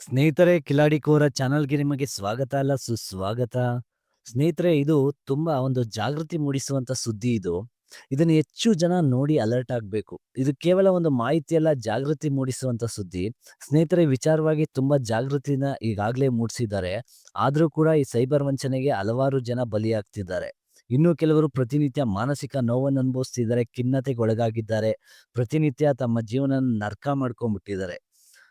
ಸ್ನೇಹಿತರೆ ಕಿಲಾಡಿ ಕೋರ ಚಾನಲ್‌ಗೆ ನಿಮಗೆ ಸ್ವಾಗತ ಅಲ್ಲ ಸುಸ್ವಾಗತ. ಸ್ನೇಹಿತರೆ ಇದು ತುಂಬಾ ಒಂದು ಜಾಗೃತಿ ಮೂಡಿಸುವಂತ ಸುದ್ದಿ ಇದು. ಇದನ್ನು ಹೆಚ್ಚು ಜನ ನೋಡಿ ಅಲರ್ಟ್ ಆಗ್ಬೇಕು. ಇದು ಕೇವಲ ಒಂದು ಮಾಹಿತಿ ಅಲ್ಲ ಜಾಗೃತಿ ಮೂಡಿಸುವಂತ ಸುದ್ದಿ. ಸ್ನೇಹಿತರೆ ವಿಚಾರವಾಗಿ ತುಂಬಾ ಜಾಗೃತಿನ ಈಗಾಗಲೇ ಮೂಡಿಸಿದ್ದಾರೆ. ಆದ್ರೂ ಕೂಡ ಈ ಸೈಬರ್ ವಂಚನೆಗೆ ಹಲವಾರು ಜನ ಬಲಿಯಾಗ್ತಿದ್ದಾರೆ. ಇನ್ನು ಕೆಲವರು ಪ್ರತಿನಿತ್ಯ ಮಾನಸಿಕ ನೋವನ್ನು ಅನುಭವಿಸ್ತಿದ್ದಾರೆ, ಖಿನ್ನತೆಗೆ ಒಳಗಾಗಿದ್ದಾರೆ. ಪ್ರತಿನಿತ್ಯ ತಮ್ಮ ಜೀವನ ನರ್ಕ ಮಾಡ್ಕೊಂಡ್ಬಿಟ್ಟಿದ್ದಾರೆ.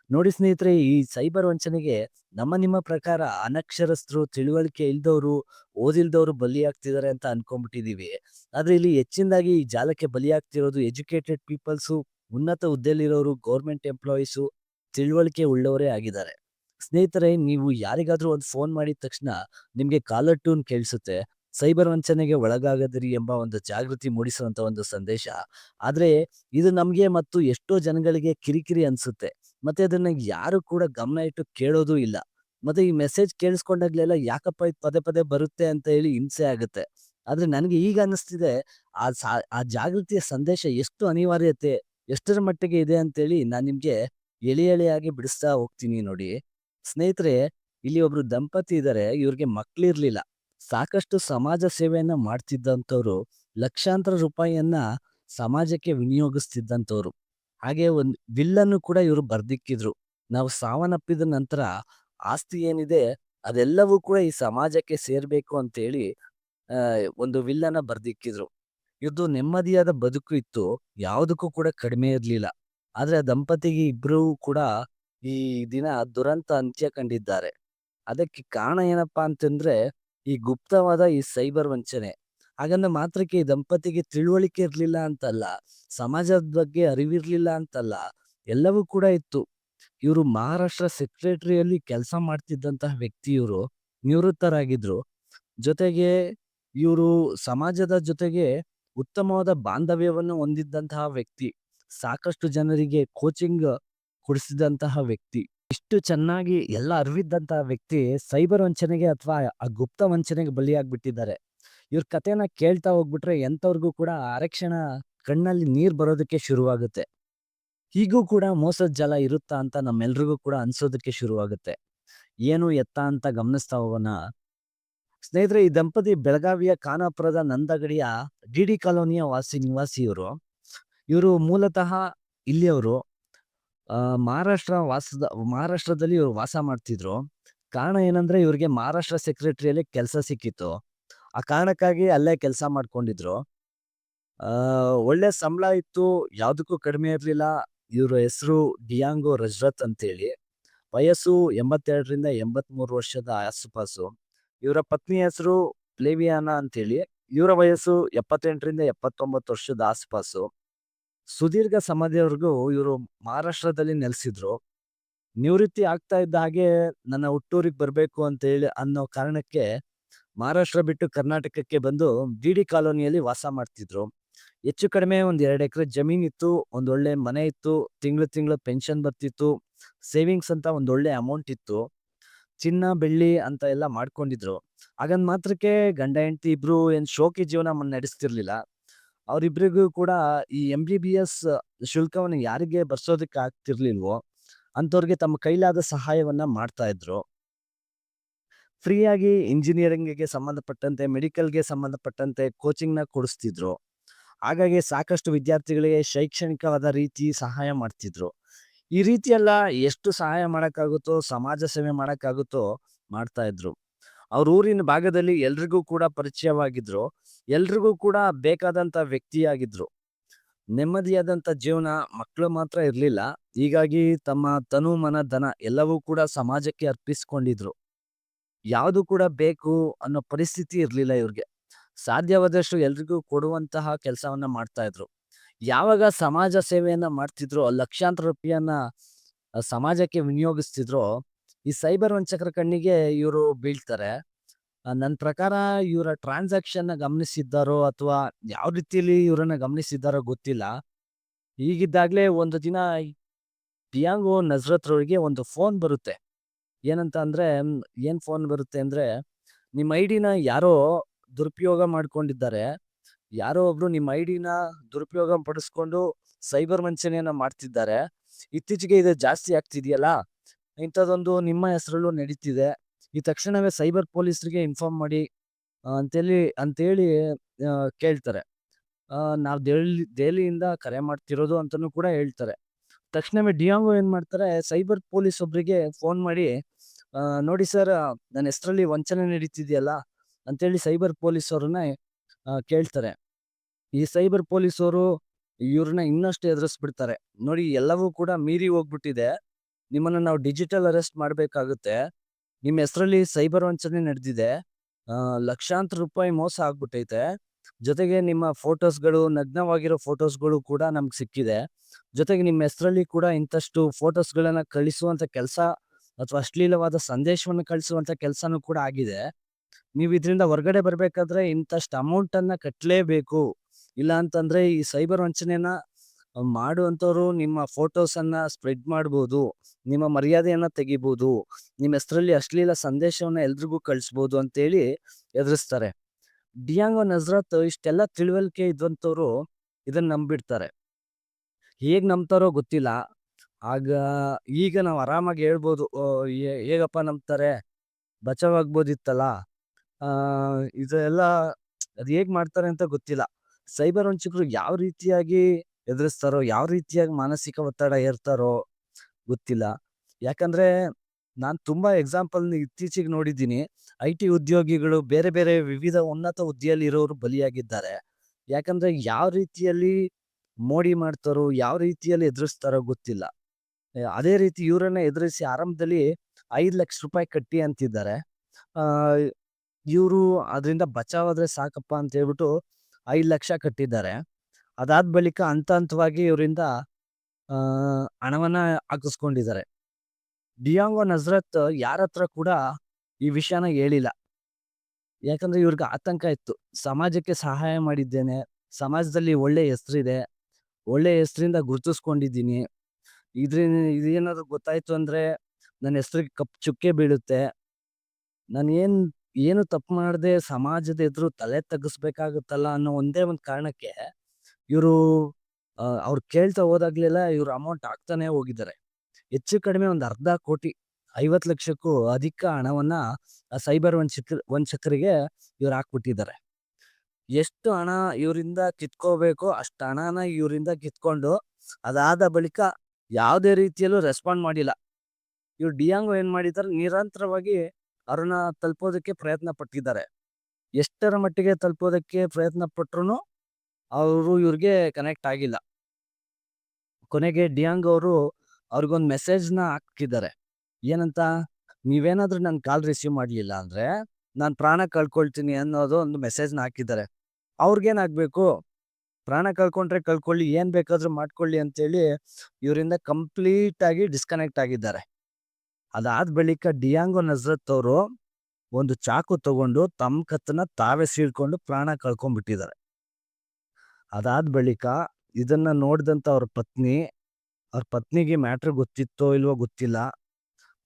ನೋಡಿ ಸ್ನೇಹಿತರೆ ಈ ಸೈಬರ್ ವಂಚನೆಗೆ ನಮ್ಮ ನಿಮ್ಮ ಪ್ರಕಾರ ಅನಕ್ಷರಸ್ಥರು, ತಿಳುವಳಿಕೆ ಇಲ್ದವರು ಓದಿಲ್ದವರು ಬಲಿಯಾಗ್ತಿದ್ದಾರೆ ಅಂತ ಅನ್ಕೊಂಡ್ಬಿಟ್ಟಿದೀವಿ. ಆದ್ರೆ ಇಲ್ಲಿ ಹೆಚ್ಚಿನದಾಗಿ ಈ ಜಾಲಕ್ಕೆ ಬಲಿಯಾಗ್ತಿರೋದು ಎಜುಕೇಟೆಡ್ ಪೀಪಲ್ಸು, ಉನ್ನತ ಹುದ್ದೆಲಿರೋರು, ಗೌರ್ಮೆಂಟ್ ಎಂಪ್ಲಾಯೀಸು, ತಿಳುವಳಿಕೆ ಉಳ್ಳವರೇ ಆಗಿದ್ದಾರೆ. ಸ್ನೇಹಿತರೆ ನೀವು ಯಾರಿಗಾದ್ರೂ ಒಂದು ಫೋನ್ ಮಾಡಿದ ತಕ್ಷಣ ನಿಮ್ಗೆ ಕಾಲರ್ ಟ್ಯೂನ್ ಕೇಳಿಸುತ್ತೆ. ಸೈಬರ್ ವಂಚನೆಗೆ ಒಳಗಾಗದಿರಿ ಎಂಬ ಒಂದು ಜಾಗೃತಿ ಮೂಡಿಸುವಂತ ಒಂದು ಸಂದೇಶ. ಆದ್ರೆ ಇದು ನಮ್ಗೆ ಮತ್ತು ಎಷ್ಟೋ ಜನಗಳಿಗೆ ಕಿರಿಕಿರಿ ಅನ್ಸುತ್ತೆ. ಮತ್ತೆ ಅದನ್ನ ಯಾರು ಕೂಡ ಗಮನ ಇಟ್ಟು ಕೇಳೋದು ಇಲ್ಲ. ಮತ್ತೆ ಈ ಮೆಸೇಜ್ ಕೇಳಿಸ್ಕೊಂಡಾಗ್ಲೆಲ್ಲ ಯಾಕಪ್ಪ ಇದು ಪದೇ ಪದೇ ಬರುತ್ತೆ ಅಂತ ಹೇಳಿ ಹಿಂಸೆ ಆಗುತ್ತೆ. ಆದ್ರೆ ನನಗೆ ಈಗ ಅನ್ನಿಸ್ತಿದೆ ಆ ಸಾ ಆ ಜಾಗೃತಿಯ ಸಂದೇಶ ಎಷ್ಟು ಅನಿವಾರ್ಯತೆ, ಎಷ್ಟರ ಮಟ್ಟಿಗೆ ಇದೆ ಅಂತೇಳಿ ನಾನ್ ನಿಮ್ಗೆ ಎಳೆ ಎಳೆಯಾಗಿ ಬಿಡಿಸ್ತಾ ಹೋಗ್ತೀನಿ ನೋಡಿ. ಸ್ನೇಹಿತರೆ ಇಲ್ಲಿ ಒಬ್ರು ದಂಪತಿ ಇದಾರೆ. ಇವ್ರಿಗೆ ಮಕ್ಳಿರ್ಲಿಲ್ಲ. ಸಾಕಷ್ಟು ಸಮಾಜ ಸೇವೆಯನ್ನ ಮಾಡ್ತಿದ್ದಂಥವ್ರು. ಲಕ್ಷಾಂತರ ರೂಪಾಯಿಯನ್ನ ಸಮಾಜಕ್ಕೆ ವಿನಿಯೋಗಿಸ್ತಿದ್ದಂಥವ್ರು. ಹಾಗೆ ಒಂದು ವಿಲ್ಲನ್ನು ಕೂಡ ಇವರು ಬರ್ದಿಕ್ಕಿದ್ರು. ನಾವು ಸಾವನ್ನಪ್ಪಿದ ನಂತರ ಆಸ್ತಿ ಏನಿದೆ ಅದೆಲ್ಲವೂ ಕೂಡ ಈ ಸಮಾಜಕ್ಕೆ ಸೇರ್ಬೇಕು ಅಂತೇಳಿ ಒಂದು ವಿಲ್ಲನ್ನ ಬರ್ದಿಕ್ಕಿದ್ರು. ಇವ್ರದ್ದು ನೆಮ್ಮದಿಯಾದ ಬದುಕು ಇತ್ತು. ಯಾವುದಕ್ಕೂ ಕೂಡ ಕಡಿಮೆ ಇರ್ಲಿಲ್ಲ. ಆದ್ರೆ ದಂಪತಿಗೆ ಇಬ್ರೂ ಕೂಡ ಈ ದಿನ ದುರಂತ ಅಂತ್ಯ ಕಂಡಿದ್ದಾರೆ. ಅದಕ್ಕೆ ಕಾರಣ ಏನಪ್ಪಾ ಅಂತಂದ್ರೆ, ಈ ಗುಪ್ತವಾದ ಈ ಸೈಬರ್ ವಂಚನೆ. ಹಾಗಂದ ಮಾತ್ರಕ್ಕೆ ದಂಪತಿಗೆ ತಿಳುವಳಿಕೆ ಇರ್ಲಿಲ್ಲ ಅಂತಲ್ಲ. ಸಮಾಜದ ಬಗ್ಗೆ ಅರಿವಿರ್ಲಿಲ್ಲ ಅಂತಲ್ಲ. ಎಲ್ಲವೂ ಕೂಡ ಇತ್ತು. ಇವರು ಮಹಾರಾಷ್ಟ್ರ ಸೆಕ್ರೆಟರಿಯಲ್ಲಿ ಕೆಲಸ ಮಾಡ್ತಿದ್ದಂತಹ ವ್ಯಕ್ತಿ ಇವರು ನಿವೃತ್ತರಾಗಿದ್ರು. ಜೊತೆಗೆ ಇವರು ಸಮಾಜದ ಜೊತೆಗೆ ಉತ್ತಮವಾದ ಬಾಂಧವ್ಯವನ್ನು ಹೊಂದಿದ್ದಂತಹ ವ್ಯಕ್ತಿ. ಸಾಕಷ್ಟು ಜನರಿಗೆ ಕೋಚಿಂಗ್ ಕೊಡಿಸಿದಂತಹ ವ್ಯಕ್ತಿ. ಇಷ್ಟು ಚೆನ್ನಾಗಿ ಎಲ್ಲ ಅರಿವಿದ್ದಂತಹ ವ್ಯಕ್ತಿ ಸೈಬರ್ ವಂಚನೆಗೆ ಅಥವಾ ಆ ಗುಪ್ತ ವಂಚನೆಗೆ ಬಲಿಯಾಗ್ಬಿಟ್ಟಿದ್ದಾರೆ. ಇವ್ರ ಕಥೆನ ಕೇಳ್ತಾ ಹೋಗ್ಬಿಟ್ರೆ ಎಂಥವ್ರಿಗೂ ಕೂಡ ಆರಕ್ಷಣ ಕಣ್ಣಲ್ಲಿ ನೀರು ಬರೋದಕ್ಕೆ ಶುರುವಾಗುತ್ತೆ. ಹೀಗೂ ಕೂಡ ಮೋಸದ ಜಾಲ ಇರುತ್ತಾ ಅಂತ ನಮ್ಮೆಲ್ರಿಗೂ ಕೂಡ ಅನ್ಸೋದಕ್ಕೆ ಶುರುವಾಗುತ್ತೆ. ಏನು ಎತ್ತ ಅಂತ ಗಮನಿಸ್ತಾ ಹೋಗೋಣ. ಸ್ನೇಹಿತರೆ, ಈ ದಂಪತಿ ಬೆಳಗಾವಿಯ ಖಾನಾಪುರದ ನಂದಗಡಿಯ ಡಿಡಿ ಕಾಲೋನಿಯ ವಾಸಿ ನಿವಾಸಿ ಇವರು ಇವರು ಮೂಲತಃ ಇಲ್ಲಿಯವರು ಮಹಾರಾಷ್ಟ್ರ ವಾಸದ, ಮಹಾರಾಷ್ಟ್ರದಲ್ಲಿ ಇವರು ವಾಸ ಮಾಡ್ತಿದ್ರು. ಕಾರಣ ಏನಂದ್ರೆ ಇವ್ರಿಗೆ ಮಹಾರಾಷ್ಟ್ರ ಸೆಕ್ರೆಟರಿಯಲ್ಲಿ ಕೆಲಸ ಸಿಕ್ಕಿತ್ತು. ಆ ಕಾರಣಕ್ಕಾಗಿ ಅಲ್ಲೇ ಕೆಲಸ ಮಾಡ್ಕೊಂಡಿದ್ರು. ಒಳ್ಳೆ ಸಂಬಳ ಇತ್ತು. ಯಾವುದಕ್ಕೂ ಕಡಿಮೆ ಇರಲಿಲ್ಲ ಇವರ ಹೆಸರು ಡಿಯಾಂಗೋ ರಜರತ್ ಅಂತೇಳಿ. ವಯಸ್ಸು 82ರಿಂದ 83 ವರ್ಷದ ಆಸುಪಾಸು. ಇವರ ಪತ್ನಿ ಹೆಸರು ಪ್ಲೇವಿಯಾನ ಅಂತೇಳಿ. ಇವರ ವಯಸ್ಸು 78ರಿಂದ 79 ವರ್ಷದ ಆಸುಪಾಸು. ಸುದೀರ್ಘ ಸಮಯದವರೆಗೂ ಇವರು ಮಹಾರಾಷ್ಟ್ರದಲ್ಲಿ ನೆಲೆಸಿದ್ರು. ನಿವೃತ್ತಿ ಆಗ್ತಾ ಇದ್ದ ಹಾಗೆ ನನ್ನ ಹುಟ್ಟೂರಿಗೆ ಬರ್ಬೇಕು ಅಂತೇಳಿ ಅನ್ನೋ ಕಾರಣಕ್ಕೆ ಮಹಾರಾಷ್ಟ್ರ ಬಿಟ್ಟು ಕರ್ನಾಟಕಕ್ಕೆ ಬಂದು ಡಿ ಕಾಲೋನಿಯಲ್ಲಿ ವಾಸ ಮಾಡ್ತಿದ್ರು. ಹೆಚ್ಚು ಕಡಿಮೆ ಒಂದ್ ಎರಡು ಎಕರೆ ಜಮೀನಿತ್ತು. ಒಂದ್ ಒಳ್ಳೆ ಮನೆ ಇತ್ತು. ತಿಂಗಳು ತಿಂಗಳು ಪೆನ್ಷನ್ ಬರ್ತಿತ್ತು. ಸೇವಿಂಗ್ಸ್ ಅಂತ ಒಂದೊಳ್ಳೆ ಅಮೌಂಟ್ ಇತ್ತು. ಚಿನ್ನ, ಬೆಳ್ಳಿ ಅಂತ ಎಲ್ಲ ಮಾಡ್ಕೊಂಡಿದ್ರು. ಹಾಗಂದ್ ಮಾತ್ರಕ್ಕೆ ಗಂಡ ಹೆಂಡತಿ ಇಬ್ರು ಏನ್ ಶೋಕಿ ಜೀವನ ನಡೆಸ್ತಿರ್ಲಿಲ್ಲ. ಅವ್ರಿಬ್ರಿಗೂ ಕೂಡ ಈ ಎಂ ಬಿ ಬಿ ಎಸ್ ಶುಲ್ಕವನ್ನು ಯಾರಿಗೆ ಬರ್ಸೋದಕ್ಕೆ ಆಗ್ತಿರ್ಲಿಲ್ವೋ ಅಂಥವ್ರಿಗೆ ತಮ್ಮ ಕೈಲಾದ ಸಹಾಯವನ್ನ ಮಾಡ್ತಾ ಇದ್ರು. ಫ್ರೀಯಾಗಿ ಇಂಜಿನಿಯರಿಂಗಿಗೆ ಸಂಬಂಧಪಟ್ಟಂತೆ, ಮೆಡಿಕಲ್‌ಗೆ ಸಂಬಂಧಪಟ್ಟಂತೆ ಕೋಚಿಂಗ್‌ನ ಕೊಡಿಸ್ತಿದ್ರು. ಹಾಗಾಗಿ ಸಾಕಷ್ಟು ವಿದ್ಯಾರ್ಥಿಗಳಿಗೆ ಶೈಕ್ಷಣಿಕವಾದ ರೀತಿ ಸಹಾಯ ಮಾಡ್ತಿದ್ರು. ಈ ರೀತಿಯೆಲ್ಲ ಎಷ್ಟು ಸಹಾಯ ಮಾಡೋಕ್ಕಾಗುತ್ತೋ ಸಮಾಜ ಸೇವೆ ಮಾಡೋಕ್ಕಾಗುತ್ತೋ ಮಾಡ್ತಾ ಇದ್ರು. ಅವ್ರ ಊರಿನ ಭಾಗದಲ್ಲಿ ಎಲ್ರಿಗೂ ಕೂಡ ಪರಿಚಯವಾಗಿದ್ರು. ಎಲ್ರಿಗೂ ಕೂಡ ಬೇಕಾದಂಥ ವ್ಯಕ್ತಿಯಾಗಿದ್ರು. ನೆಮ್ಮದಿಯಾದಂತ ಜೀವನ, ಮಕ್ಕಳು ಮಾತ್ರ ಇರಲಿಲ್ಲ ಹೀಗಾಗಿ ತಮ್ಮ ತನು, ಮನ, ಧನ ಎಲ್ಲವೂ ಕೂಡ ಸಮಾಜಕ್ಕೆ ಅರ್ಪಿಸ್ಕೊಂಡಿದ್ರು. ಯಾವ್ದು ಕೂಡ ಬೇಕು ಅನ್ನೋ ಪರಿಸ್ಥಿತಿ ಇರಲಿಲ್ಲ ಇವ್ರಿಗೆ. ಸಾಧ್ಯವಾದಷ್ಟು ಎಲ್ರಿಗೂ ಕೊಡುವಂತಹ ಕೆಲಸವನ್ನ ಮಾಡ್ತಾ ಇದ್ರು. ಯಾವಾಗ ಸಮಾಜ ಸೇವೆಯನ್ನ ಮಾಡ್ತಿದ್ರು ಲಕ್ಷಾಂತರ ರೂಪಾಯಿಯನ್ನ ಸಮಾಜಕ್ಕೆ ವಿನಿಯೋಗಿಸ್ತಿದ್ರೋ, ಈ ಸೈಬರ್ ವಂಚಕರ ಕಣ್ಣಿಗೆ ಇವರು ಬೀಳ್ತಾರೆ. ನನ್ನ ಪ್ರಕಾರ ಇವರ ಟ್ರಾನ್ಸಾಕ್ಷನ್‌ನ ಗಮನಿಸಿದ್ದಾರೋ ಅಥವಾ ಯಾವ ರೀತಿಯಲ್ಲಿ ಇವರನ್ನ ಗಮನಿಸಿದ್ದಾರೋ ಗೊತ್ತಿಲ್ಲ. ಈಗಿದ್ದಾಗಲೇ ಒಂದು ದಿನ ಪಿಯಾಂಗೋ ನಜರತ್ ಅವರಿಗೆ ಒಂದು ಫೋನ್ ಬರುತ್ತೆ. ಏನಂತ ಅಂದ್ರೆ ಏನ್ ಫೋನ್ ಬರುತ್ತೆ ಅಂದ್ರೆ, ನಿಮ್ಮ ಐಡಿನ ಯಾರೋ ದುರುಪಯೋಗ ಮಾಡ್ಕೊಂಡಿದ್ದಾರೆ. ಯಾರೋ ಒಬ್ರು ನಿಮ್ಮ ಐಡಿನ ದುರುಪಯೋಗ ಪಡಿಸ್ಕೊಂಡು ಸೈಬರ್ ವಂಚನೆಯನ್ನ ಮಾಡ್ತಿದ್ದಾರೆ. ಇತ್ತೀಚೆಗೆ ಇದು ಜಾಸ್ತಿ ಆಗ್ತಿದೆಯಲ್ಲ, ಇಂಥದ್ದೊಂದು ನಿಮ್ಮ ಹೆಸರಲ್ಲೂ ನಡೀತಿದೆ. ಈ ತಕ್ಷಣವೇ ಸೈಬರ್ ಪೊಲೀಸರಿಗೆ ಇನ್ಫಾರ್ಮ್ ಮಾಡಿ ಅಂತೇಳಿ ಅಂತೇಳಿ ಕೇಳ್ತಾರೆ. ನಾವು ದೆಹಲಿ ದೆಹಲಿಯಿಂದ ಕರೆ ಮಾಡ್ತಿರೋದು ಅಂತಲೂ ಕೂಡ ಹೇಳ್ತಾರೆ. ತಕ್ಷಣವೇ ಡಿಯಾಂಗೋ ಏನು ಮಾಡ್ತಾರೆ ಸೈಬರ್ ಪೊಲೀಸ್ ಒಬ್ರಿಗೆ ಫೋನ್ ಮಾಡಿ ನೋಡಿ ಸರ್ ನನ್ನ ಹೆಸರಲ್ಲಿ ವಂಚನೆ ನಡೀತಿದೆಯಲ್ಲ ಅಂತೇಳಿ ಸೈಬರ್ ಪೊಲೀಸ್ ಅವ್ರನ್ನ ಆ, ಕೇಳ್ತಾರೆ. ಈ ಸೈಬರ್ ಪೊಲೀಸವರು ಇವ್ರನ್ನ ಇನ್ನಷ್ಟು ಎದುರಿಸ್ಬಿಡ್ತಾರೆ. ನೋಡಿ ಎಲ್ಲವೂ ಕೂಡ ಮೀರಿ ಹೋಗ್ಬಿಟ್ಟಿದೆ. ನಿಮ್ಮನ್ನ ನಾವು ಡಿಜಿಟಲ್ ಅರೆಸ್ಟ್ ಮಾಡಬೇಕಾಗುತ್ತೆ ನಿಮ್ಮ ಹೆಸರಲ್ಲಿ ಸೈಬರ್ ವಂಚನೆ ನಡೆದಿದೆ. ಲಕ್ಷಾಂತರ ರೂಪಾಯಿ ಮೋಸ ಆಗ್ಬಿಟ್ಟೈತೆ. ಜೊತೆಗೆ ನಿಮ್ಮ ಫೋಟೋಸ್‌ಗಳು ನಗ್ನವಾಗಿರೋ ಫೋಟೋಸ್‌ಗಳು ಕೂಡ ನಮ್ಗೆ ಸಿಕ್ಕಿದೆ. ಜೊತೆಗೆ ನಿಮ್ಮ ಹೆಸರಲ್ಲಿ ಕೂಡ ಇಂಥಷ್ಟು ಫೋಟೋಸ್‌ಗಳನ್ನ ಕಳಿಸುವಂತ ಕೆಲಸ ಅಥವಾ ಅಶ್ಲೀಲವಾದ ಸಂದೇಶವನ್ನು ಕಳಿಸುವಂತ ಕೆಲಸನೂ ಕೂಡ ಆಗಿದೆ. ನೀವು ಇದರಿಂದ ಹೊರಗಡೆ ಬರ್ಬೇಕಾದ್ರೆ ಅಮೌಂಟ್ ಅನ್ನ ಕಟ್ಟಲೇಬೇಕು. ಇಲ್ಲ ಅಂತಂದ್ರೆ ಈ ಸೈಬರ್ ವಂಚನೆಯನ್ನ ಮಾಡುವಂಥವ್ರು ನಿಮ್ಮ ಫೋಟೋಸ್ ಅನ್ನ ಸ್ಪ್ರೆಡ್ ಮಾಡ್ಬೋದು. ನಿಮ್ಮ ಮರ್ಯಾದೆಯನ್ನ ತೆಗಿಬಹುದು ನಿಮ್ಮ ಹೆಸರಲ್ಲಿ ಅಶ್ಲೀಲ ಸಂದೇಶವನ್ನ ಎಲ್ರಿಗೂ ಕಳಿಸ್ಬೋದು ಅಂತೇಳಿ ಎದುರಿಸ್ತಾರೆ. ಡಿಯಾಂಗೋ ನಜರತ್ ಇಷ್ಟೆಲ್ಲ ತಿಳುವಳಿಕೆ ಇದ್ದಂಥವ್ರು ಇದನ್ನ ನಂಬಿಡ್ತಾರೆ. ಹೇಗ್ ನಂಬ್ತಾರೋ ಗೊತ್ತಿಲ್ಲ. ಆಗ ಈಗ ನಾವು ಆರಾಮಾಗಿ ಹೇಳ್ಬೋದು ಹೇಗಪ್ಪ ನಂಬ್ತಾರೆ? ಬಚಾವಾಗ್ಬೋದಿತ್ತಲ್ಲ ಇದೆಲ್ಲ ಅದು ಹೇಗೆ ಮಾಡ್ತಾರೆ ಅಂತ ಗೊತ್ತಿಲ್ಲ. ಸೈಬರ್ ವಂಚಕರು ಯಾವ ರೀತಿಯಾಗಿ ಎದುರಿಸ್ತಾರೋ, ಯಾವ ರೀತಿಯಾಗಿ ಮಾನಸಿಕ ಒತ್ತಡ ಹೇರ್ತಾರೋ ಗೊತ್ತಿಲ್ಲ. ಯಾಕಂದ್ರೆ ನಾನು ತುಂಬಾ ಎಕ್ಸಾಂಪಲ್ ಇತ್ತೀಚೆಗೆ ನೋಡಿದ್ದೀನಿ. ಐ ಟಿ ಉದ್ಯೋಗಿಗಳು ಬೇರೆ ಬೇರೆ ವಿವಿಧ ಉನ್ನತ ಹುದ್ದೆಯಲ್ಲಿ ಇರೋರು ಬಲಿಯಾಗಿದ್ದಾರೆ. ಯಾಕಂದ್ರೆ ಯಾವ ರೀತಿಯಲ್ಲಿ ಮೋಡಿ ಮಾಡ್ತಾರೋ, ಯಾವ ರೀತಿಯಲ್ಲಿ ಎದುರಿಸ್ತಾರೋ ಗೊತ್ತಿಲ್ಲ. ಅದೇ ರೀತಿ ಇವರನ್ನ ಎದುರಿಸಿ ಆರಂಭದಲ್ಲಿ ₹5,00,000 ಕಟ್ಟಿ ಅಂತಿದ್ದಾರೆ. ಇವರು ಅದರಿಂದ ಬಚಾವಾದ್ರೆ ಸಾಕಪ್ಪ ಅಂತ ಹೇಳ್ಬಿಟ್ಟು ಐದು ಲಕ್ಷ ಕಟ್ಟಿದ್ದಾರೆ. ಅದಾದ ಬಳಿಕ ಹಂತ ಹಂತವಾಗಿ ಇವರಿಂದ ಹಣವನ್ನ ಹಾಕಿಸ್ಕೊಂಡಿದ್ದಾರೆ. ಡಿಯಾಂಗೋ ನಜರತ್ ಯಾರತ್ರ ಕೂಡ ಈ ವಿಷಯನ ಹೇಳಿಲ್ಲ. ಯಾಕಂದ್ರೆ ಇವ್ರಿಗೆ ಆತಂಕ ಇತ್ತು. ಸಮಾಜಕ್ಕೆ ಸಹಾಯ ಮಾಡಿದ್ದೇನೆ. ಸಮಾಜದಲ್ಲಿ ಒಳ್ಳೆ ಹೆಸರಿದೆ. ಒಳ್ಳೆ ಹೆಸರಿಂದ ಗುರುತಿಸ್ಕೊಂಡಿದ್ದೀನಿ. ಇದ್ರಿಂದ ಇದೇನಾದ್ರು ಗೊತ್ತಾಯ್ತು ಅಂದ್ರೆ ನನ್ನ ಹೆಸರಿಗೆ ಕಪ್ ಚುಕ್ಕೆ ಬೀಳುತ್ತೆ. ನಾನು ಏನ್ ಏನು ತಪ್ಪು ಮಾಡದೆ ಸಮಾಜದ ಎದುರು ತಲೆ ತಗ್ಗಿಸ್ಬೇಕಾಗುತ್ತಲ್ಲ ಅನ್ನೋ ಒಂದೇ ಒಂದು ಕಾರಣಕ್ಕೆ ಇವರು ಅವ್ರು ಕೇಳ್ತಾ ಹೋದಾಗ್ಲೆಲ್ಲ ಇವ್ರು ಅಮೌಂಟ್ ಹಾಕ್ತಾನೆ ಹೋಗಿದ್ದಾರೆ. ಹೆಚ್ಚು ಕಡಿಮೆ ಒಂದು ಅರ್ಧ ಕೋಟಿ 50,00,000ಕ್ಕೂ ಅಧಿಕ ಹಣವನ್ನ ಆ ಸೈಬರ್ ವಂಚಕ ವಂಚಕರಿಗೆ ಇವ್ರು ಹಾಕ್ಬಿಟ್ಟಿದ್ದಾರೆ. ಎಷ್ಟು ಹಣ ಇವರಿಂದ ಕಿತ್ಕೋಬೇಕೋ ಅಷ್ಟು ಹಣನ ಇವರಿಂದ ಕಿತ್ಕೊಂಡು ಅದಾದ ಬಳಿಕ ಯಾವುದೇ ರೀತಿಯಲ್ಲೂ ರೆಸ್ಪಾಂಡ್ ಮಾಡಿಲ್ಲ. ಇವ್ರು ಡಿಯಾಂಗೋ ಏನು ಮಾಡಿದ್ದಾರೆ ನಿರಂತರವಾಗಿ ಅವ್ರನ್ನ ತಲುಪೋದಕ್ಕೆ ಪ್ರಯತ್ನ ಪಟ್ಟಿದ್ದಾರೆ. ಎಷ್ಟರ ಮಟ್ಟಿಗೆ ತಲುಪೋದಕ್ಕೆ ಪ್ರಯತ್ನ ಪಟ್ರುನು ಅವರು ಇವ್ರಿಗೆ ಕನೆಕ್ಟ್ ಆಗಿಲ್ಲ. ಕೊನೆಗೆ ಡಿಯಾಂಗ್ ಅವರು ಅವ್ರಿಗೊಂದು ಮೆಸೇಜ್‌ನ ಹಾಕಿದ್ದಾರೆ. ಏನಂತ? ನೀವೇನಾದ್ರೂ ನನ್ನ ಕಾಲ್ ರಿಸೀವ್ ಮಾಡಲಿಲ್ಲ ಅಂದ್ರೆ ನಾನು ಪ್ರಾಣ ಕಳ್ಕೊಳ್ತೀನಿ ಅನ್ನೋದು ಒಂದು ಮೆಸೇಜ್‌ನ ಹಾಕಿದ್ದಾರೆ. ಅವ್ರಿಗೇನಾಗ್ಬೇಕು? ಪ್ರಾಣ ಕಳ್ಕೊಂಡ್ರೆ ಕಳ್ಕೊಳ್ಳಿ, ಏನ್ ಬೇಕಾದ್ರೂ ಮಾಡ್ಕೊಳ್ಳಿ ಅಂತೇಳಿ ಇವರಿಂದ ಕಂಪ್ಲೀಟ್ ಆಗಿ ಡಿಸ್ಕನೆಕ್ಟ್ ಆಗಿದ್ದಾರೆ. ಅದಾದ ಬಳಿಕ ಡಿಯಾಂಗೋ ನಜರತ್ ಅವರು ಒಂದು ಚಾಕು ತಗೊಂಡು ತಮ್ಮ ಕತ್ತನ್ನ ತಾವೇ ಸೀಳ್ಕೊಂಡು ಪ್ರಾಣ ಕಳ್ಕೊಂಡ್ಬಿಟ್ಟಿದ್ದಾರೆ. ಅದಾದ ಬಳಿಕ ಇದನ್ನ ನೋಡಿದಂತ ಅವ್ರ ಪತ್ನಿ, ಅವ್ರ ಪತ್ನಿಗೆ ಮ್ಯಾಟ್ರ್ ಗೊತ್ತಿತ್ತೋ ಇಲ್ವೋ ಗೊತ್ತಿಲ್ಲ.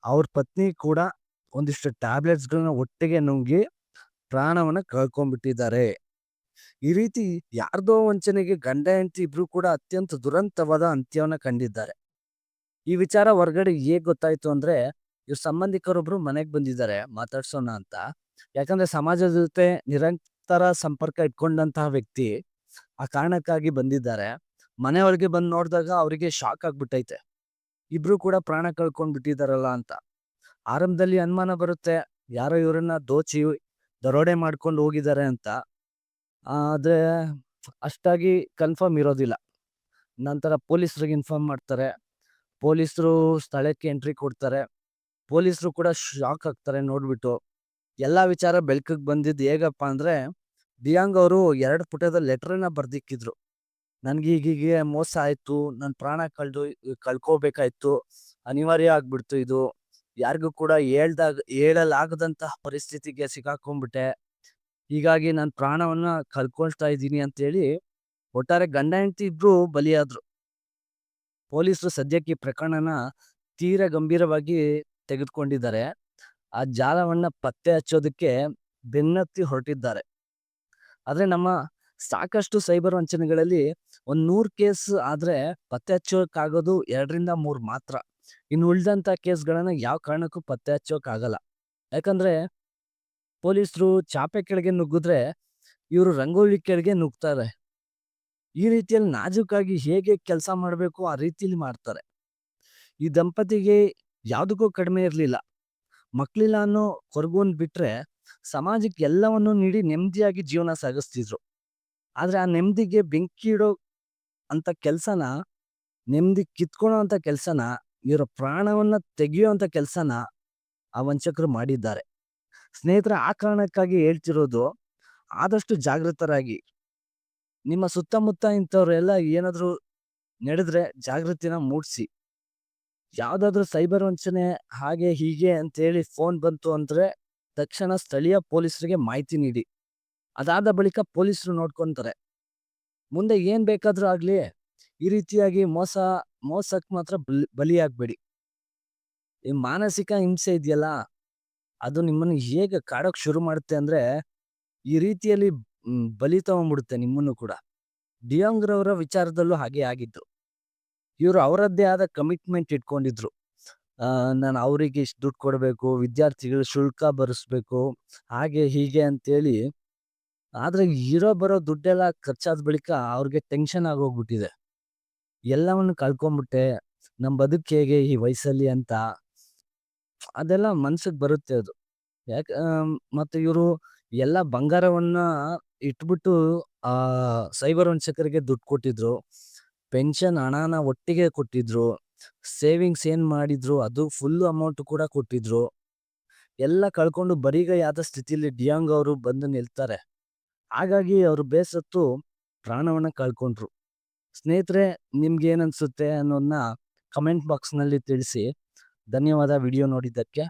ಅವ್ರ ಪತ್ನಿ ಕೂಡ ಒಂದಿಷ್ಟು ಟ್ಯಾಬ್ಲೆಟ್ಸ್‌ಗಳನ್ನ ಒಟ್ಟಿಗೆ ನುಂಗಿ ಪ್ರಾಣವನ್ನ ಕಳ್ಕೊಂಡ್ಬಿಟ್ಟಿದ್ದಾರೆ. ಈ ರೀತಿ ಯಾರ್ದೋ ವಂಚನೆಗೆ ಗಂಡ, ಹೆಂಡತಿ ಇಬ್ರು ಕೂಡ ಅತ್ಯಂತ ದುರಂತವಾದ ಅಂತ್ಯವನ್ನ ಕಂಡಿದ್ದಾರೆ. ಈ ವಿಚಾರ ಹೊರಗಡೆ ಹೇಗ್ ಗೊತ್ತಾಯ್ತು ಅಂದ್ರೆ, ಇವ್ರ ಸಂಬಂಧಿಕರೊಬ್ರು ಮನೆಗ್ ಬಂದಿದ್ದಾರೆ ಮಾತಾಡ್ಸೋಣ ಅಂತ. ಯಾಕಂದ್ರೆ ಸಮಾಜದ ಜೊತೆ ನಿರಂತರ ಸಂಪರ್ಕ ಇಟ್ಕೊಂಡಂತಹ ವ್ಯಕ್ತಿ ಆ ಕಾರಣಕ್ಕಾಗಿ ಬಂದಿದ್ದಾರೆ. ಮನೆಯೊಳಗೆ ಬಂದ್ ನೋಡಿದಾಗ ಅವರಿಗೆ ಶಾಕ್ ಆಗ್ಬಿಟ್ಟೈತೆ. ಇಬ್ರು ಕೂಡ ಪ್ರಾಣ ಕಳ್ಕೊಂಡ್ ಬಿಟ್ಟಿದಾರಲ್ಲ ಅಂತ. ಆರಂಭದಲ್ಲಿ ಅನುಮಾನ ಬರುತ್ತೆ, ಯಾರೋ ಇವರನ್ನ ದೋಚಿ ದರೋಡೆ ಮಾಡ್ಕೊಂಡು ಹೋಗಿದ್ದಾರೆ ಅಂತ. ಆದ್ರೆ ಅಷ್ಟಾಗಿ ಕನ್ಫರ್ಮ್ ಇರೋದಿಲ್ಲ. ನಂತರ ಪೊಲೀಸರಿಗೆ ಇನ್ಫಾರ್ಮ್ ಮಾಡ್ತಾರೆ. ಪೊಲೀಸರು ಸ್ಥಳಕ್ಕೆ ಎಂಟ್ರಿ ಕೊಡ್ತಾರೆ. ಪೊಲೀಸರು ಕೂಡ ಶಾಕ್ ಆಗ್ತಾರೆ ನೋಡ್ಬಿಟ್ಟು. ಎಲ್ಲ ವಿಚಾರ ಬೆಳಕಿಗೆ ಬಂದಿದ್ದು ಹೇಗಪ್ಪ ಅಂದರೆ, ದಿಯಾಂಗ್ ಅವರು ಎರಡು ಪುಟದ ಲೆಟ್ರನ್ನ ಬರ್ದಿಕ್ಕಿದ್ರು. ನನಗೆ ಈಗೀಗ ಮೋಸ ಆಯಿತು ನನ್ನ ಪ್ರಾಣ ಕಳೆದು, ಕಳ್ಕೋಬೇಕಾಯ್ತು. ಅನಿವಾರ್ಯ ಆಗಿಬಿಡ್ತು ಇದು. ಯಾರಿಗೂ ಕೂಡ ಹೇಳ್ದಾಗ, ಹೇಳಲಾಗದಂತಹ ಪರಿಸ್ಥಿತಿಗೆ ಸಿಕ್ಕಾಕೊಂಡ್ಬಿಟ್ಟೆ. ಹೀಗಾಗಿ ನಾನ್ ಪ್ರಾಣವನ್ನ ಕಳ್ಕೊಳ್ತಾ ಇದ್ದೀನಿ ಅಂತೇಳಿ ಒಟ್ಟಾರೆ ಗಂಡ ಹೆಂಡತಿ ಇಬ್ರು ಬಲಿಯಾದ್ರು. ಪೊಲೀಸರು ಸದ್ಯಕ್ಕೆ ಪ್ರಕರಣನ ತೀರ ಗಂಭೀರವಾಗಿ ತೆಗೆದುಕೊಂಡಿದ್ದಾರೆ. ಆ ಜಾಲವನ್ನ ಪತ್ತೆ ಹಚ್ಚೋದಕ್ಕೆ ಬೆನ್ನತ್ತಿ ಹೊರಟಿದ್ದಾರೆ. ಆದ್ರೆ ನಮ್ಮ ಸಾಕಷ್ಟು ಸೈಬರ್ ವಂಚನೆಗಳಲ್ಲಿ ಒಂದ್ 100 ಕೇಸ್ ಆದ್ರೆ ಪತ್ತೆ ಹಚ್ಚೋಕ್ಕಾಗೋದು 2ರಿಂದ 3 ಮಾತ್ರ. ಇನ್ನು ಉಳಿದಂಥ ಕೇಸ್‌ಗಳನ್ನ ಯಾವ ಕಾರಣಕ್ಕೂ ಪತ್ತೆ ಹಚ್ಚೋಕ್ಕಾಗಲ್ಲ. ಯಾಕಂದ್ರೆ ಪೊಲೀಸರು ಚಾಪೆ ಕೆಳಗೆ ನುಗ್ಗಿದ್ರೆ, ಇವರು ರಂಗೋಲಿ ಕೆಳಗೆ ನುಗ್ತಾರೆ. ಈ ರೀತಿಯಲ್ಲಿ ನಾಜೂಕಾಗಿ ಹೇಗೆ ಕೆಲಸ ಮಾಡಬೇಕು ಆ ರೀತಿಯಲ್ಲಿ ಮಾಡ್ತಾರೆ. ಈ ದಂಪತಿಗೆ ಯಾವುದಕ್ಕೂ ಕಡಿಮೆ ಇರಲಿಲ್ಲ. ಮಕ್ಕಳಿಲ್ಲ ಅನ್ನೋ ಕೊರಗುವನ್ನು ಬಿಟ್ರೆ, ಸಮಾಜಕ್ಕೆ ಎಲ್ಲವನ್ನೂ ನೀಡಿ ನೆಮ್ಮದಿಯಾಗಿ ಜೀವನ ಸಾಗಿಸ್ತಿದ್ರು. ಆದರೆ ಆ ನೆಮ್ಮದಿಗೆ ಬೆಂಕಿ ಇಡೋ ಅಂತ ಕೆಲಸನ, ನೆಮ್ಮದಿ ಕಿತ್ಕೊಳ್ಳೋಂಥ ಕೆಲಸನ, ಇವರ ಪ್ರಾಣವನ್ನ ಅಂಥ ಕೆಲಸನ ಆ ವಂಚಕರು ಮಾಡಿದ್ದಾರೆ. ಸ್ನೇಹಿತರೆ ಆ ಕಾರಣಕ್ಕಾಗಿ ಹೇಳ್ತಿರೋದು, ಆದಷ್ಟು ಜಾಗೃತರಾಗಿ. ನಿಮ್ಮ ಸುತ್ತಮುತ್ತ ಇಂಥವ್ರೆಲ್ಲ ಏನಾದರೂ ನಡೆದ್ರೆ ಜಾಗೃತಿನ ಮೂಡಿಸಿ. ಯಾವುದಾದ್ರೂ ಸೈಬರ್ ವಂಚನೆ ಹಾಗೆ ಹೀಗೆ ಅಂತೇಳಿ ಫೋನ್ ಬಂತು ಅಂದ್ರೆ, ತಕ್ಷಣ ಸ್ಥಳೀಯ ಪೊಲೀಸರಿಗೆ ಮಾಹಿತಿ ನೀಡಿ. ಅದಾದ ಬಳಿಕ ಪೊಲೀಸರು ನೋಡ್ಕೊತಾರೆ ಮುಂದೆ ಏನ್ ಬೇಕಾದ್ರೂ ಆಗ್ಲಿ, ಈ ರೀತಿಯಾಗಿ ಮೋಸ ಮೋಸಕ್ಕೆ ಮಾತ್ರ ಬಲಿ ಬಲಿಯಾಗಬೇಡಿ ಈ ಮಾನಸಿಕ ಹಿಂಸೆ ಇದೆಯಲ್ಲ, ಅದು ನಿಮ್ಮನ್ನು ಹೇಗೆ ಕಾಡೋಕ್ ಶುರು ಮಾಡುತ್ತೆ ಅಂದ್ರೆ, ಈ ರೀತಿಯಲ್ಲಿ ಬಲಿ ತಗೊಂಡ್ಬಿಡುತ್ತೆ ನಿಮ್ಮನ್ನು ಕೂಡ. ಡಿಯಾಂಗ್ ರವರ ವಿಚಾರದಲ್ಲೂ ಹಾಗೆ ಆಗಿದ್ದು. ಇವರು ಅವರದ್ದೇ ಆದ ಕಮಿಟ್ಮೆಂಟ್ ಇಟ್ಕೊಂಡಿದ್ರು. ನಾನು ಅವರಿಗೆ ಇಷ್ಟು ದುಡ್ಡು ಕೊಡಬೇಕು, ವಿದ್ಯಾರ್ಥಿಗಳ ಶುಲ್ಕ ಭರಿಸ್ಬೇಕು, ಹಾಗೆ ಹೀಗೆ ಅಂತೇಳಿ. ಆದ್ರೆ ಇರೋ ಬರೋ ದುಡ್ಡೆಲ್ಲ ಖರ್ಚಾದ ಬಳಿಕ ಅವ್ರಿಗೆ ಟೆನ್ಷನ್ ಆಗೋಗ್ಬಿಟ್ಟಿದೆ. ಎಲ್ಲವನ್ನು ಕಳ್ಕೊಂಡ್ಬಿಟ್ಟೆ, ನಮ್ಮ ಬದುಕು ಹೇಗೆ ಈ ವಯಸ್ಸಲ್ಲಿ ಅಂತ. ಅದೆಲ್ಲ ಮನ್ಸಿಗೆ ಬರುತ್ತೆ ಅದು. ಯಾಕ ಮತ್ತೆ ಇವರು ಎಲ್ಲ ಬಂಗಾರವನ್ನ ಇಟ್ಬಿಟ್ಟು, ಆ, ಸೈಬರ್ ವಂಚಕರಿಗೆ ದುಡ್ಡು ಕೊಟ್ಟಿದ್ರು. ಪೆನ್ಷನ್ ಹಣನ ಒಟ್ಟಿಗೆ ಕೊಟ್ಟಿದ್ರು. ಸೇವಿಂಗ್ಸ್ ಏನ್ ಮಾಡಿದ್ರು, ಅದು ಫುಲ್ ಅಮೌಂಟ್ ಕೂಡ ಕೊಟ್ಟಿದ್ರು. ಎಲ್ಲ ಕಳ್ಕೊಂಡು ಬರೀಗ ಬರಿಗೈಯಾದ ಸ್ಥಿತಿಲಿ ಡಿಯಾಂಗ್ ಅವರು ಬಂದು ನಿಲ್ತಾರೆ. ಹಾಗಾಗಿ ಅವರು ಬೇಸತ್ತು ಪ್ರಾಣವನ್ನ ಕಳ್ಕೊಂಡ್ರು. ಸ್ನೇಹಿತರೆ, ನಿಮ್ಗೆ ಏನನ್ಸುತ್ತೆ ಅನ್ನೋದನ್ನ ಕಮೆಂಟ್ ಬಾಕ್ಸ್‌ನಲ್ಲಿ ತಿಳಿಸಿ. ಧನ್ಯವಾದ ವಿಡಿಯೋ ನೋಡಿದ್ದಕ್ಕೆ.